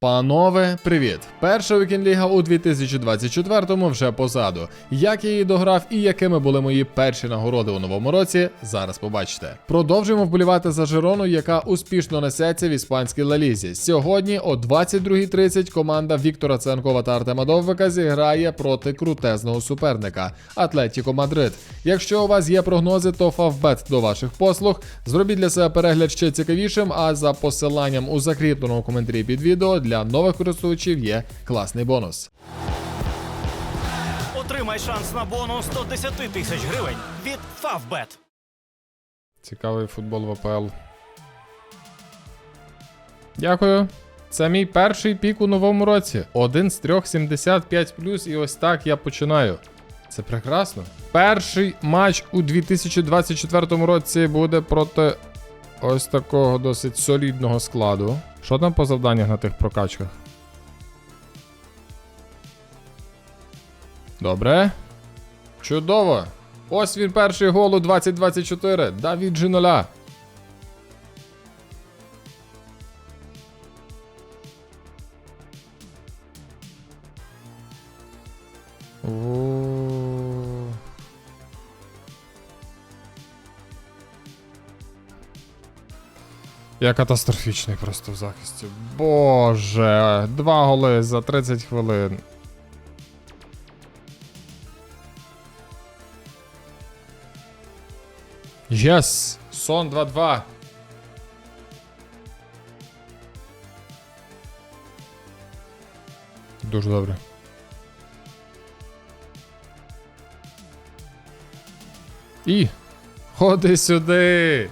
Панове, привіт! Перша вікінг-ліга у 2024-му вже позаду. Як я її дограв і якими були мої перші нагороди у новому році, зараз побачите. Продовжуємо вболівати за Жирону, яка успішно несеться в іспанській лалізі. Сьогодні о 22.30 команда Віктора Ценкова та Артема Довбика зіграє проти крутезного суперника Атлетіко Мадрид. Якщо у вас є прогнози, то фавбет до ваших послуг. Зробіть для себе перегляд ще цікавішим, а за посиланням у закріпленому коментарі під відео для нових користувачів є класний бонус. Отримай шанс на бонус до 10 тисяч гривень від Favbet. Цікавий футбол в АПЛ. Дякую. Це мій перший пік у новому році. Один з трьох 75 і ось так я починаю. Це прекрасно. Перший матч у 2024 році буде проти ось такого досить солідного складу. Що там по завданнях на тих прокачках? Добре. Чудово. Ось він перший гол у 2024. Давід Джиноля. О. Я катастрофічний просто в захисті. Боже, два голи за 30 хвилин. Єс! Сон 2-2. Дуже добре. І. Ходи сюди.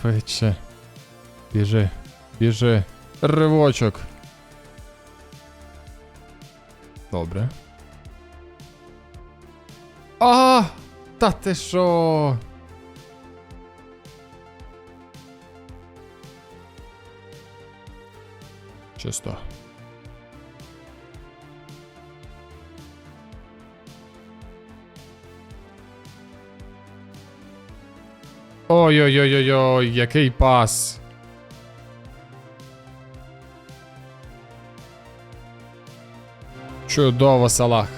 Швидше. Біжи, біжи. Ривочок. Добре. А! Та ти що? Чисто. Ой-ой-ой-ой, який пас. Чудово, Салах.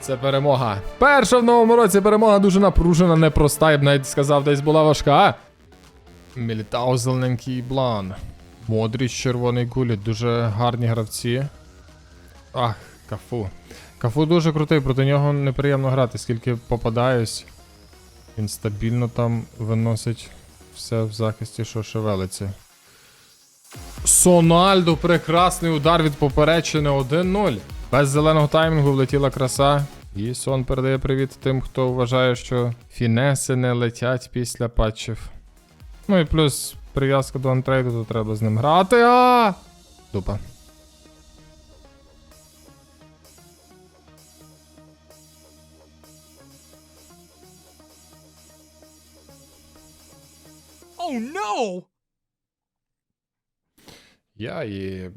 Це перемога. Перша в новому році перемога дуже напружена, непроста, я б навіть сказав, десь була важка. Мілітау зелененький блан. Модріч, червоний гуліт, дуже гарні гравці. Ах, кафу. Кафу дуже крутий, проти нього неприємно грати, скільки попадаюсь. Він стабільно там виносить все в захисті, що шевелиться. Сональдо, прекрасний удар від поперечини 1-0. Без зеленого таймінгу влетіла краса. І сон передає привіт тим, хто вважає, що фінеси не летять після патчів. Ну і плюс прив'язка до антрейду, то треба з ним грати. А! Дупа. Oh no! Я і.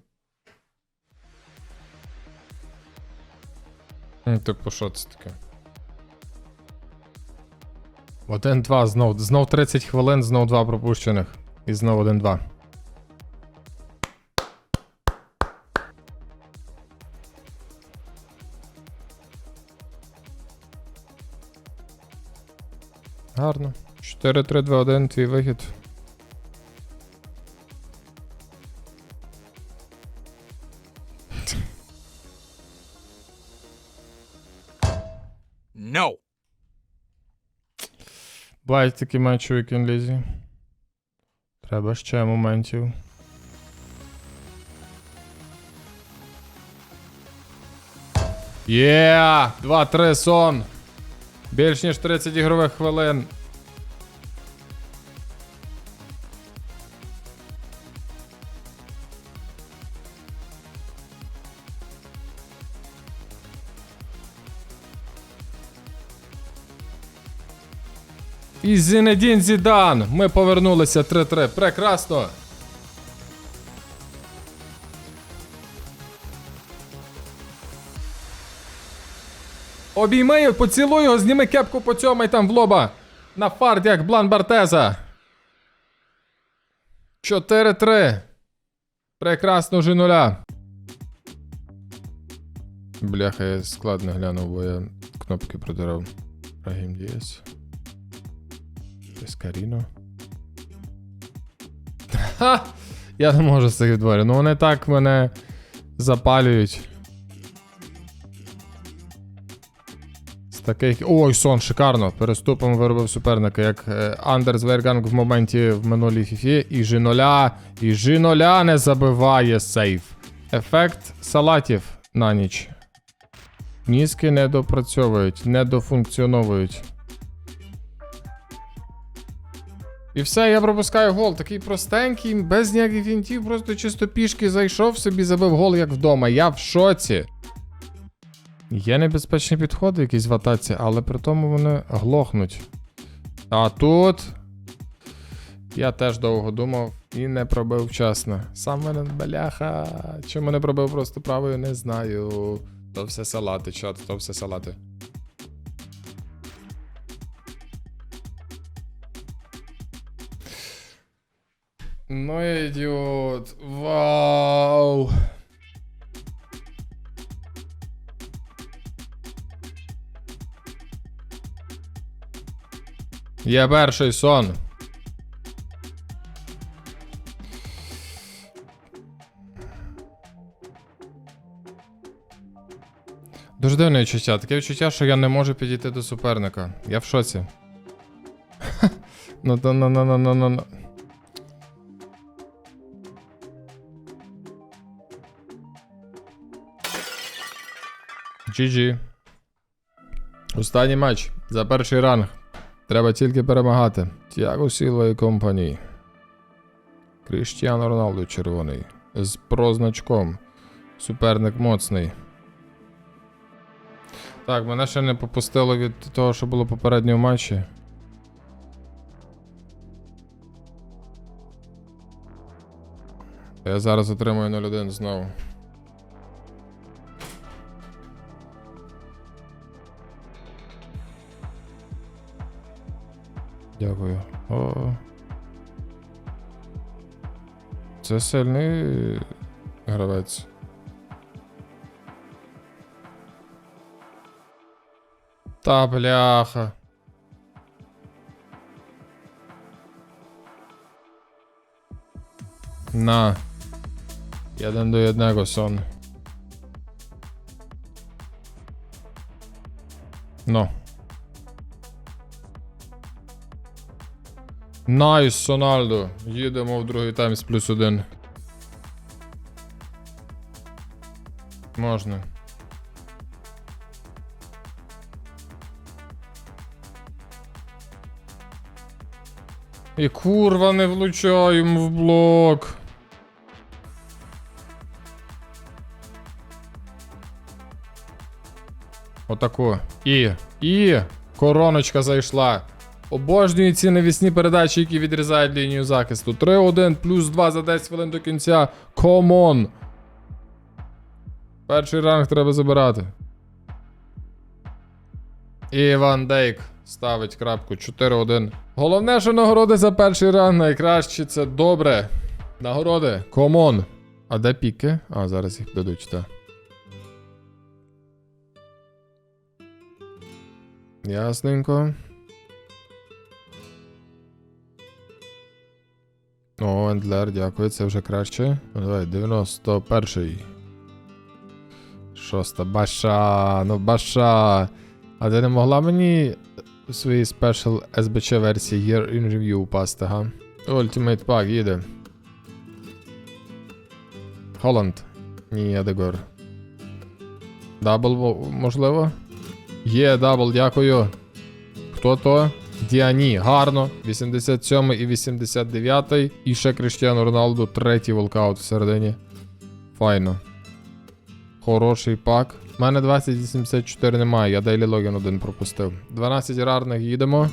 Ну, Типу, що це таке? 1-2 знов. Знов 30 хвилин, знов 2 пропущених. І знов 1-2. Гарно. 4-3-2-1, твій вихід. Бувають такі матчі у Вікінлізі. Треба ще моментів. Є! 2-3 сон. Більш ніж 30 ігрових хвилин. І Зінедін Зідан. Ми повернулися 3-3. Прекрасно. Обійми, поцілуй його, зніми кепку, поцьомай там в лоба. На фарт, як Блан Бартеза. 4-3. Прекрасно вже нуля. Бляха, я складно глянув, бо я кнопки протирав. Рагім Дієс. Пескаріно. Ха! Я не можу з цих відтворів. Ну вони так мене запалюють. З таких. Ой, сон, шикарно. Переступом виробив суперника, як Андерс Верганг в моменті в минулій фіфі. І Жіноля. І Жіноля не забиває сейф. Ефект салатів на ніч. Мізки не допрацьовують, І все, я пропускаю гол. Такий простенький, без ніяких фінтів, просто чисто пішки зайшов собі, забив гол, як вдома. Я в шоці. Є небезпечні підходи якісь в атаці, але при тому вони глохнуть. А тут. Я теж довго думав і не пробив вчасно. Сам мене бляха. Чому не пробив просто правою, не знаю. То все салати, чат, то все салати. Ну, я ідіот. Вау. Я перший сон. Дуже дивне відчуття. Таке відчуття, що я не можу підійти до суперника. Я в шоці. Ну GG. Останній матч за перший ранг. Треба тільки перемагати. Тяго Сілва і компанії. Кріштіану Роналду червоний. З прозначком. Суперник моцний. Так, мене ще не попустило від того, що було попередньо в матчі. Я зараз отримую 0-1 знову. Дякую. О. Це сильний гравець. Та бляха. На. Jeden do jednego son. No. Найс, Сональдо. Їдемо в другий тайм з плюс один. Можна. І курва не влучаємо в блок. Отако. І. І. Короночка зайшла. Обожнюю ці навісні передачі, які відрізають лінію захисту. 3-1 плюс 2 за 10 хвилин до кінця. Комон. Перший ранг треба забирати. І Ван Дейк ставить крапку 4-1. Головне, що нагороди за перший ранг найкращі це добре. Нагороди. Комон. А де піки? А, зараз їх дадуть, так. Ясненько. О, дякую, це вже краще. Ну, давай, 91-й. Шоста. Баша, ну баша. А ти не могла мені у своїй спешл СБЧ версії Year in Review упасти, га? Ultimate Pack їде. Холланд. Ні, Едегор. Дабл, можливо? Є, дабл, дякую. Хто то? Діані, гарно. 87 і 89. І ще Кріштіану Роналду, третій волкаут всередині. Файно. Хороший пак. У мене 2084 немає, я Daily Login один пропустив. 12 рарних їдемо.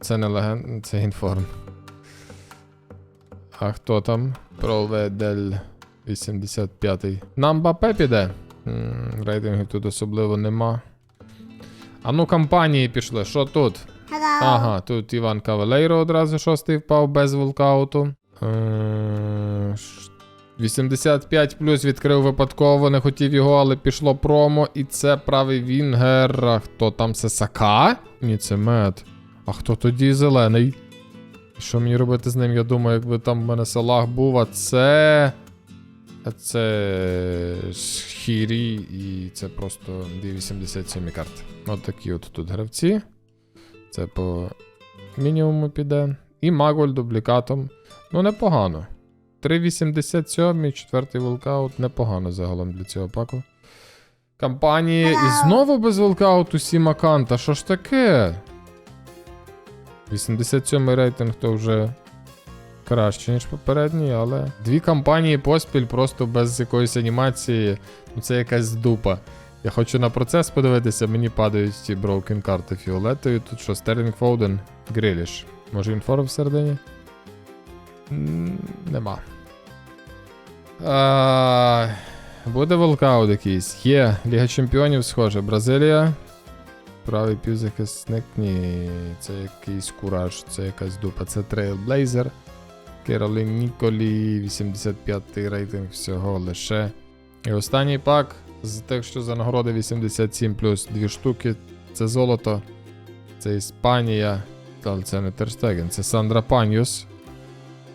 Це не леген, це інформ. А хто там? Проведель 85. Нам Бапе піде. Рейтингів тут особливо нема. А ну, кампанії пішли. Що тут? Hello. Ага, тут Іван Кавалейро одразу шостий впав без волкауту. Е, 85 плюс відкрив випадково, не хотів його, але пішло промо. І це правий Вінгер. А хто там це Сака? Ні, це мед. А хто тоді зелений? Що мені робити з ним? Я думаю, якби там в мене Салах був, а це. Це Хірі, і це просто 287 карти. От такі от тут гравці. Це по мінімуму піде. І Маголь дублікатом. Ну, непогано. 3,87, четвертий волкаут. Непогано загалом для цього паку. Кампанії. І знову без волкауту Сіма Канта. Що ж таке? 87 рейтинг то вже краще, ніж попередній, але. Дві кампанії поспіль просто без якоїсь анімації. Ну це якась дупа. Я хочу на процес подивитися, мені падають ті броукен карти фіолетові. Тут що, Стерлінг Фоуден, Гриліш. Може інфор всередині? Нема. А, буде волкаут якийсь. Є. Ліга Чемпіонів, схоже. Бразилія. Правий півзахисник. Ні, це якийсь кураж, це якась дупа. Це Трейлблейзер. Керолін Ніколі, 85 рейтинг всього лише. І останній пак з тих, що за нагороди 87 плюс дві штуки. Це золото. Це Іспанія. Але це не Терстеген, це Сандра Паньюс.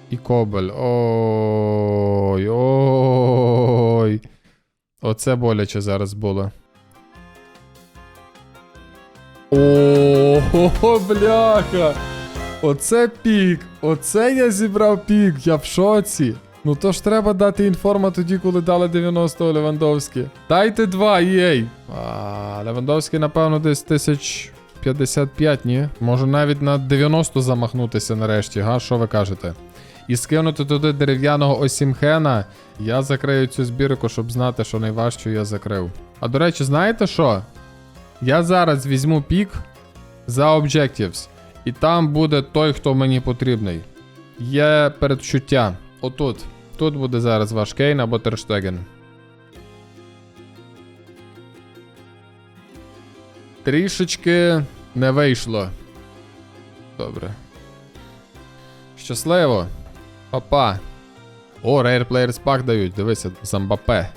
І Кобель. Ой. Ой. Оце боляче зараз було. О, бляха! Оце пік! Оце я зібрав пік, я в шоці. Ну то ж треба дати інформа тоді, коли дали 90 Левандовський. Дайте два, єй. А, Левандовський, напевно, десь 1055, ні? Може навіть на 90 замахнутися нарешті, га? Що ви кажете? І скинути туди дерев'яного Осімхена, я закрию цю збірку, щоб знати, що найважче я закрив. А до речі, знаєте що? Я зараз візьму пік за Objectives. І там буде той, хто мені потрібний. Є передчуття. Отут. Тут буде зараз ваш Кейн або Терштеген. Трішечки не вийшло. Добре. Щасливо. Папа. О, Rare Players Pack дають. Дивися, Замбапе.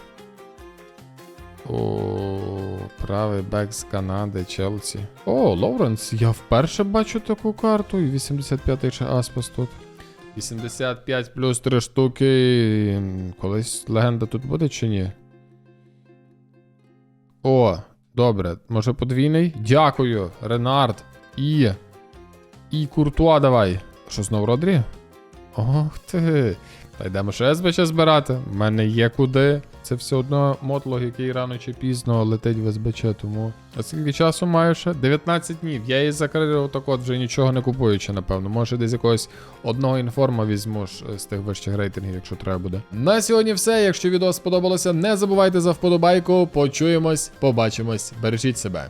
О, правий бек з Канади, Челсі. О, Лоуренс, я вперше бачу таку карту. І 85-й ще Аспас тут. 85 плюс 3 штуки. Колись легенда тут буде чи ні? О, добре. Може подвійний? Дякую, Ренард. І. І Куртуа давай. Що знову Родрі? Ох ти. Та йдемо ще СБЧ збирати. У мене є куди. Це все одно мотлог, який рано чи пізно летить в СБЧ, тому. А скільки часу маю ще? 19 днів. Я її закрив отак от вже нічого не купуючи, напевно. Може десь якогось одного інформа візьму ж з тих вищих рейтингів, якщо треба буде. На сьогодні все. Якщо відео сподобалося, не забувайте за вподобайку. Почуємось, побачимось. Бережіть себе.